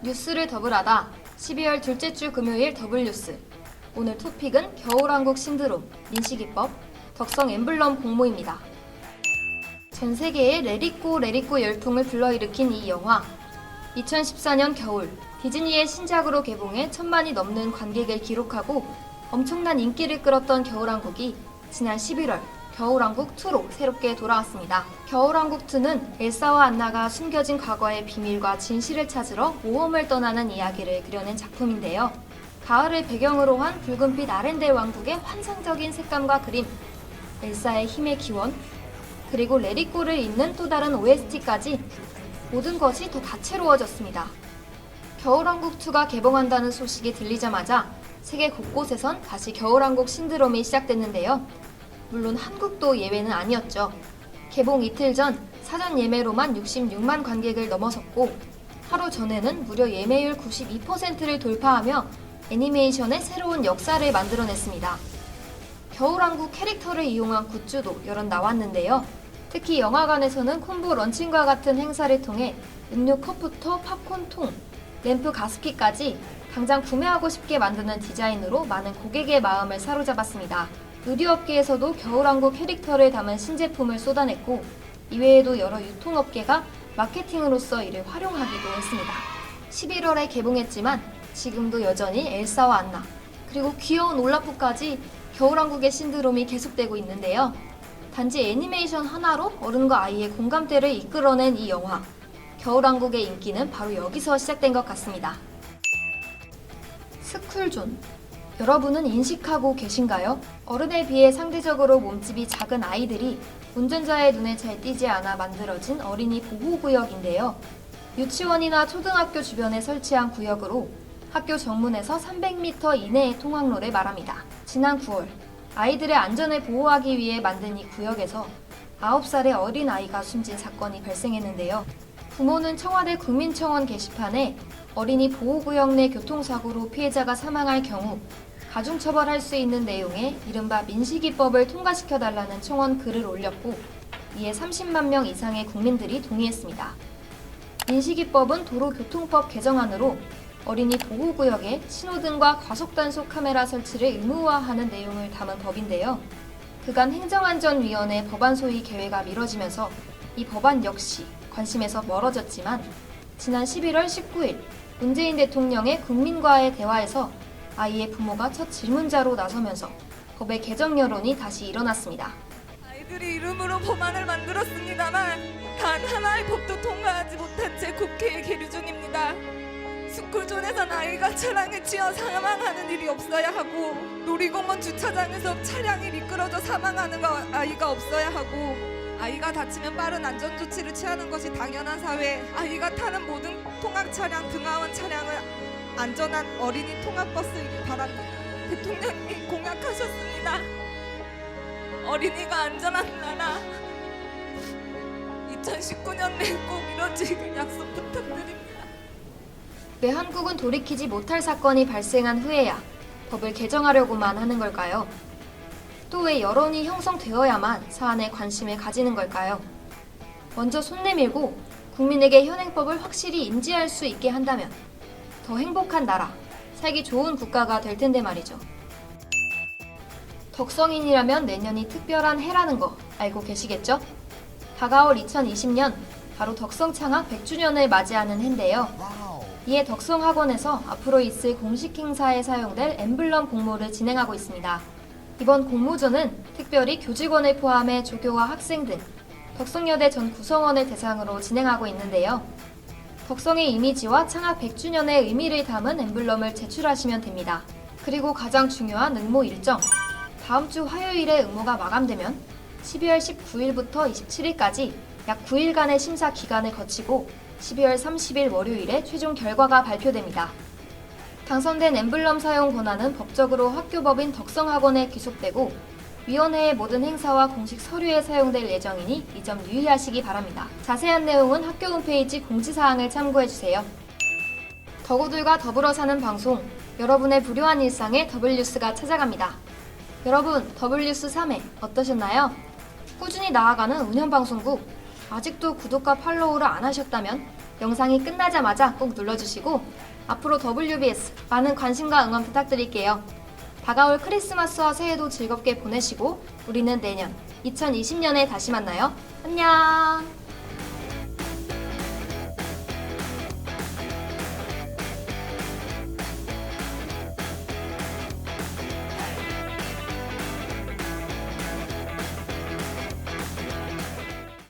뉴스를 더블하다 12월 둘째 주 금요일 더블 뉴스. 오늘 토픽은 겨울왕국 신드롬, 민식이법, 덕성 엠블럼 공모입니다. 전 세계의 레리꼬 레리꼬 열풍을 불러일으킨 이 영화. 2014년 겨울 디즈니의 신작으로 개봉해 천만이 넘는 관객을 기록하고 엄청난 인기를 끌었던 겨울왕국이 지난 11월 겨울왕국 2로 새롭게 돌아왔습니다. 겨울왕국 2는 엘사와 안나가 숨겨진 과거의 비밀과 진실을 찾으러 모험을 떠나는 이야기를 그려낸 작품인데요. 가을을 배경으로 한 붉은빛 아렌델 왕국의 환상적인 색감과 그림, 엘사의 힘의 기원, 그리고 레리꼬를 잇는 또 다른 OST까지 모든 것이 더 다채로워졌습니다. 겨울왕국2가 개봉한다는 소식이 들리자마자 세계 곳곳에선 다시 겨울왕국 신드롬이 시작됐는데요. 물론 한국도 예외는 아니었죠. 개봉 이틀 전 사전 예매로만 66만 관객을 넘어섰고 하루 전에는 무려 예매율 92%를 돌파하며 애니메이션의 새로운 역사를 만들어냈습니다. 겨울왕국 캐릭터를 이용한 굿즈도 여럿 나왔는데요. 특히 영화관에서는 콤보 런칭과 같은 행사를 통해 음료 컵부터 팝콘 통, 램프 가습기까지 당장 구매하고 싶게 만드는 디자인으로 많은 고객의 마음을 사로잡았습니다. 의류업계에서도 겨울왕국 캐릭터를 담은 신제품을 쏟아냈고 이외에도 여러 유통업계가 마케팅으로서 이를 활용하기도 했습니다. 11월에 개봉했지만 지금도 여전히 엘사와 안나 그리고 귀여운 올라프까지 겨울왕국의 신드롬이 계속되고 있는데요. 단지 애니메이션 하나로 어른과 아이의 공감대를 이끌어낸 이 영화. 겨울왕국의 인기는 바로 여기서 시작된 것 같습니다. 스쿨존. 여러분은 인식하고 계신가요? 어른에 비해 상대적으로 몸집이 작은 아이들이 운전자의 눈에 잘 띄지 않아 만들어진 어린이 보호구역인데요. 유치원이나 초등학교 주변에 설치한 구역으로 학교 정문에서 300m 이내의 통학로를 말합니다. 지난 9월 아이들의 안전을 보호하기 위해 만든 이 구역에서 9살의 어린 아이가 숨진 사건이 발생했는데요. 부모는 청와대 국민청원 게시판에 어린이 보호구역 내 교통사고로 피해자가 사망할 경우 가중처벌할 수 있는 내용의 이른바 민식이법을 통과시켜달라는 청원 글을 올렸고 이에 30만 명 이상의 국민들이 동의했습니다. 민식이법은 도로교통법 개정안으로 어린이 보호구역에 신호등과 과속단속 카메라 설치를 의무화하는 내용을 담은 법인데요. 그간 행정안전위원회 법안 소위 개회가 미뤄지면서 이 법안 역시 관심에서 멀어졌지만 지난 11월 19일 문재인 대통령의 국민과의 대화에서 아이의 부모가 첫 질문자로 나서면서 법의 개정 여론이 다시 일어났습니다. 아이들이 이름으로 법안을 만들었습니다만 단 하나의 법도 통과하지 못한 채 국회에 계류 중입니다. 스쿨존에선 아이가 차량에 치여 사망하는 일이 없어야 하고 놀이공원 주차장에서 차량이 미끄러져 사망하는 거 아이가 없어야 하고 아이가 다치면 빠른 안전 조치를 취하는 것이 당연한 사회 아이가 타는 모든 통학 차량 등하원 차량을 안전한 어린이 통학버스이길 바랍니다. 대통령이 공약하셨습니다. 어린이가 안전한 나라 2019년 내에 꼭 이뤄지길 약속 부탁드립니다. 왜 한국은 돌이키지 못할 사건이 발생한 후에야 법을 개정하려고만 하는 걸까요? 또 왜 여론이 형성되어야만 사안에 관심을 가지는 걸까요? 먼저 손 내밀고 국민에게 현행법을 확실히 인지할 수 있게 한다면 더 행복한 나라, 살기 좋은 국가가 될 텐데 말이죠. 덕성인이라면 내년이 특별한 해라는 거 알고 계시겠죠? 다가올 2020년 바로 덕성 창학 100주년을 맞이하는 해인데요. 이에 덕성 학원에서 앞으로 있을 공식 행사에 사용될 엠블럼 공모를 진행하고 있습니다. 이번 공모전은 특별히 교직원을 포함해 조교와 학생 등 덕성여대 전 구성원을 대상으로 진행하고 있는데요. 덕성의 이미지와 창학 100주년의 의미를 담은 엠블럼을 제출하시면 됩니다. 그리고 가장 중요한 응모 일정. 다음 주 화요일에 응모가 마감되면 12월 19일부터 27일까지 약 9일간의 심사 기간을 거치고 12월 30일 월요일에 최종 결과가 발표됩니다. 당선된 엠블럼 사용 권한은 법적으로 학교법인 덕성학원에 귀속되고 위원회의 모든 행사와 공식 서류에 사용될 예정이니 이 점 유의하시기 바랍니다. 자세한 내용은 학교 홈페이지 공지사항을 참고해주세요. 더구들과 더불어 사는 방송, 여러분의 불효한 일상에 더블뉴스가 찾아갑니다. 여러분, 더블뉴스 3회 어떠셨나요? 꾸준히 나아가는 운현방송국, 아직도 구독과 팔로우를 안 하셨다면 영상이 끝나자마자 꼭 눌러주시고 앞으로 WBS 많은 관심과 응원 부탁드릴게요. 다가올 크리스마스와 새해도 즐겁게 보내시고 우리는 내년 2020년에 다시 만나요. 안녕!